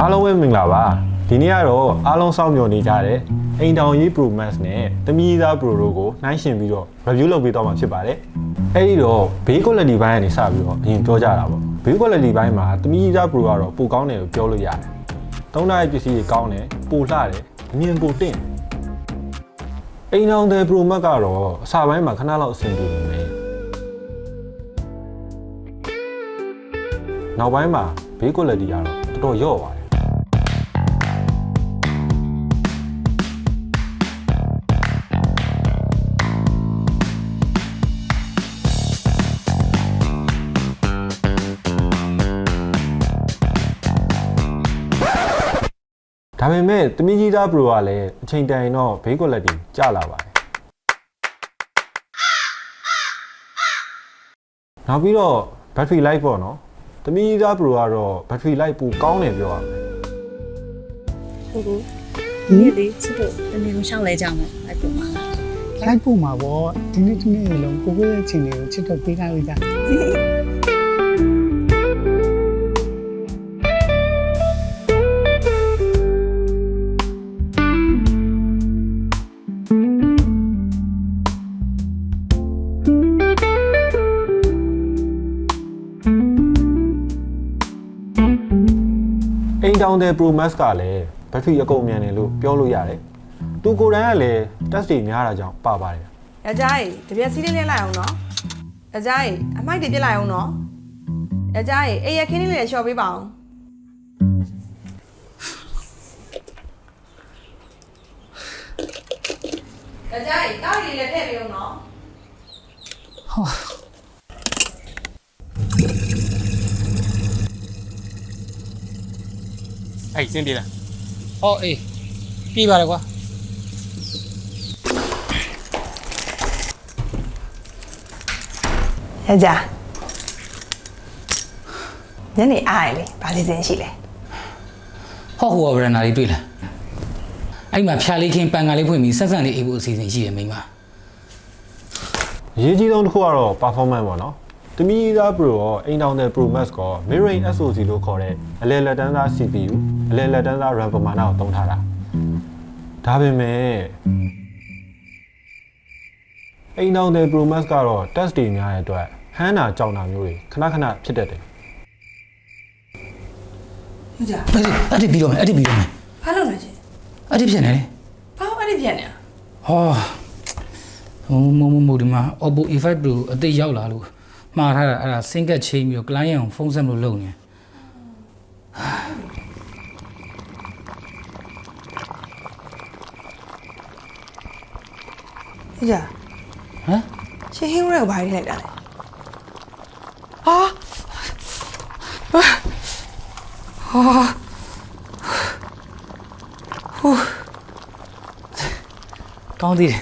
အားလုံးပဲမင်္ဂလာပါဒီနေ့ကတော့အားလုံးစောင့်မျှော်နေကြတဲ့အိမ်တောင်ရေး Pro Max နဲ့တမီးသား Pro တို့ကိုနှိုင်းယှဉ်ပြီးတော့ review လုပ်ပေးတော့မှာဖြစ်ပါတယ်အဲ့ဒီတော့ base quality ဘိုင်းကနေစပြီးတော့အရင်ပြောကြတာပေါ့ base quality ဘိုင်းမှာတမီးသား Pro ကတော့ပိုကောင်းတယ်လို့ပြောလို့ရတယ်သုံးထားတဲ့ပစ္စည်းတွေကောင်းတယ်ပိုလှတယ်အမြင်ပိုတင့်တယ်အိမ်တောင်တဲ့ Pro Max ကတော့အစပိုင်းမှာခဏလောက်အဆင်ပြေနေတယ်နောက်ပိုင်းမှာ base quality ကတော့တော်တော်ရော့ပါ ဒါပေမဲ့တမီးကြီးသား Pro ကလည်းအချိန်တန်ရင်တော့ဘေး quality ကျလာပါတယ်နောက်ပြီးတော့ battery life ပေါ့နော်တမီးကြီးသား Pro ကတော့ battery life ပိုကောင်းတယ်ပြောရမယ်ဟုတ်ကူဒီနေ့လေးချစ်တို့တနေ့မရှောင်းလဲကြမယ်လိုက်ပုံမှာလိုက်ပို့မှာပေါ့ဒီနေ့ဒီနေ့လုံးကိုကိုရဲ့အချိန်လေးကိုချစ်တော့ပေးထားလိုက်တာ အိမ်တောင်တဲ့ Pro Max ကလည်း battery အကုန်မြန်တယ်လို့ပြောလို့ရတယ်သူကိုယ်တိုင်ကလည်း test တွေများတာကြောင့်ပါပါတယ်။ယောက်ျားကြီးတပြက်စီးလေးလေးလိုက်အောင်နော်။ယောက်ျားကြီးအမိုက်တွေပြစ်လိုက်အောင်နော်။ယောက်ျားကြီးအေးရခင်းလေးလေးလျှော်ပေးပါအောင်။ယောက်ျားကြီးတောက်ရည်လေးထည့်ပေးအောင်နော် အဲ့စင်းပြေးလားဟောအေးပြေးပါလေကွာ။ယောက်ျားညနေအားရလေဘာစီစဉ်ရှိလဲဟောဟိုကဗရန်နာလေးတွေ့လားအဲ့မှာဖြာလေးခင်းပန်ကလေးဖွင့်ပြီးဆက်ဆက်လေးအေးဖို့အစီအစဉ်ရှိတယ်မိန်းမအရေးကြီးဆုံးတစ်ခုကတော့ performance ပေါ့နော် တမီးသား Pro ရောအိမ်တောင်တဲ့ Pro Max က Mirroring SoC လို့ခေါ်တဲ့အလဲလက်တန်းသား CPU အလဲလက်တန်းသား RAM ပမာဏကိုသုံးထားတာဒါပေမဲ့အိမ်တောင်တဲ့ Pro Max ကတော့ test တွေများတဲ့အတွက်ဟန်းတာကြောင်တာမျိုးတွေခဏခဏဖြစ်တတ်တယ်။ယောက်ျားအဲ့ဒီအဲ့ဒီပြီးတော့မယ်အဲ့ဒီပြီးတော့မယ်ဘာလုပ်နေချင်းအဲ့ဒီဖြစ်နေလေ။ဘာအဲ့ဒီပြန်နေ။ဟောဟိုမမမဒီမှာ Oppo A5 Pro အသိရောက်လာလို့ မှားထားတာအဲ့ဒါ sync ကချိန်ပြီးတော့ client အောင်ဖုန်းဆက်လို့လုပ်နေယောက်ျားဟမ်ရှင်ဟင်းရဲကိုဘာကြီးလိုက်တာလဲဟာဟာကောင်းသေးတယ်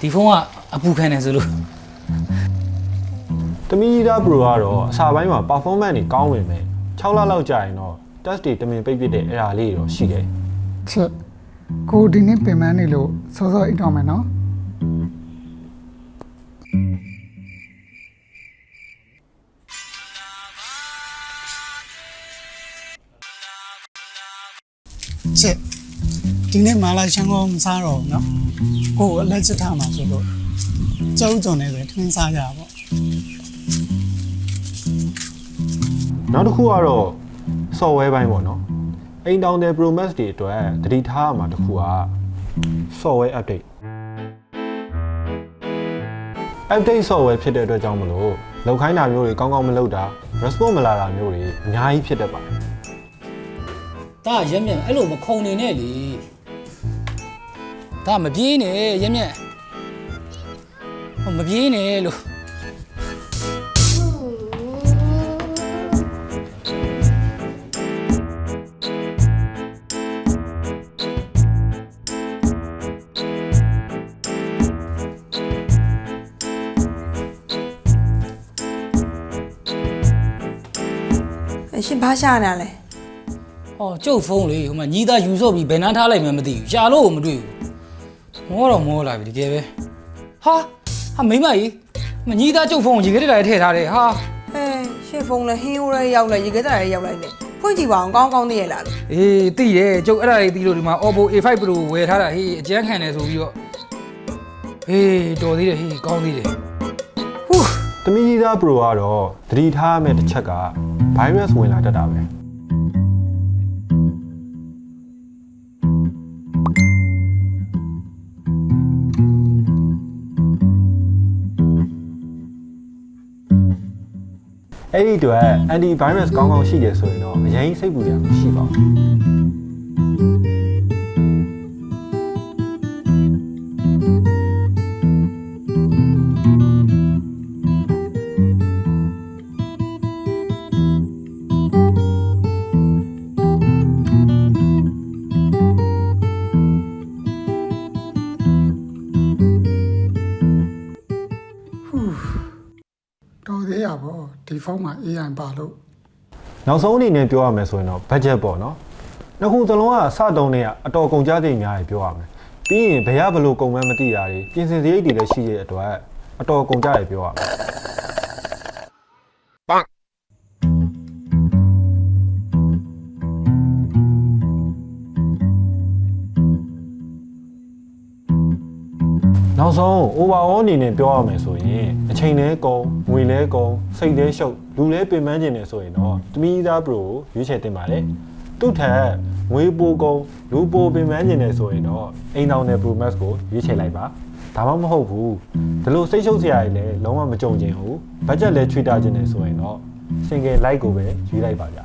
ဒီဖုန်းကအပူခံနေဆိုလို့ တမီးသား Pro ကတော့အစာပိုင်းမှာ performance တွေကောင်းဝင်မယ်6လလောက်ကြာရင်တော့ test တွေတမင်ပိတ်ပစ်တဲ့ error လေးတွေတော့ရှိတယ်ချစ်ကိုဒီနေ့ပင်ပန်းနေလို့စောစောအိတ်တော့မယ်နော်ချစ်ဒီနေ့မာလာရှန်ကုန်မစားတော့ဘူးနော်ကိုကိုအလက်ချစ်ထားမှာဆိုလို့ကျုပ်ကြုံနေပဲထမင်းစားကြပါပေါ့ နောက်တစ်ခုကတော့ software ဘိုင်းပေါ့နော်အိမ်တောင်တဲ့ Pro Max တွေအတွက်တတိထားရမှာတစ်ခုက software update update software ဖြစ်တဲ့အတွက်ကြောင့်မလို့လောက်ခိုင်းတာမျိုးတွေကောင်းကောင်းမလုပ်တာ response မလာတာမျိုးတွေအများကြီးဖြစ်တတ်ပါတယ်ဒါရက်မြက်အဲ့လိုမခုံနေနဲ့လေဒါမပြေးနဲ့ရက်မြက်ဟောမပြေးနဲ့လို့ ရှင်ဘာရှာနေလဲဟောကျုပ်ဖုန်းလေဟိုမှာညီးသားယူဆော့ပြီးဘယ်နှမ်းထားလိုက်မှမသိဘူးရှာလို့ကိုမတွေ့ဘူးမောတော့မောလာပြီတကယ်ပဲဟာဟာမိမကြီးမညီးသားကျုပ်ဖုန်းကိုရေခဲတက်တာလေးထည့်ထားတယ်ဟာဟဲရှင်ဖုန်းလဲဟင်းရိုးရဲရောက်လိုက်ရေခဲသားရဲရောက်လိုက်လေဖွင့်ကြည့်ပါအောင်ကောင်းကောင်းသိရလားလို့အေးသိတယ်ကျုပ်အဲ့ဒါလေးသိလို့ဒီမှာ Oppo A5 Pro ဝယ်ထားတာဟေးအကျန်းခံတယ်ဆိုပြီးတော့ဟေးတော်သေးတယ်ဟေးကောင်းသေးတယ် ဟူး သမီးကြီးသား Pro ကတော့သတိထားရမယ့်တစ်ချက်က virus ဝင်လာတတ်တာပဲအဲ့ဒီအတွက် anti virus ကောင်းကောင်းရှိတယ်ဆိုရင်တော့အရင်စိတ်ပူရမရှိပါဘူး တော်သေးရပါဒီဖုန်းမှာ AI ပါလို့နောက်ဆုံးအနေနဲ့ပြောရမယ်ဆိုရင်တော့ budget ပေါ့နော်နှစ်ခုသလုံးကစတုံးနေကအတော်ကုန်ကြတဲ့များကြီးပြောရမယ်ပြီးရင်ဘယ်ရဘလို့ကုန်မှန်းမသိတာတွေပြင်ဆင်စရိတ်တွေလည်းရှိတဲ့အတွက်အတော်ကုန်ကြတယ်ပြောရမယ် နောက်ဆုံး overall အနေနဲ့ပြောရမယ်ဆိုရင်အချိန်လဲကုန်ငွေလဲကုန်စိတ်လဲရှုပ်လူလဲပင်ပန်းခြင်းနေဆိုရင်တော့တမီးသား Pro ကိုရွေးချယ်တင်ပါတယ်သူ့ထက်ငွေပိုကုန်လူပိုပင်ပန်းခြင်းနေဆိုရင်တော့အိမ်တောင်နယ် Pro Max ကိုရွေးချယ်လိုက်ပါဒါမှမဟုတ်ဘူးဒီလိုစိတ်ရှုပ်စရာတွေလည်းလုံးဝမကြုံချင်ဘူးဘတ်ဂျက်လဲချွေတာခြင်းနေဆိုရင်တော့ single light ကိုပဲရွေးလိုက်ပါဗျာ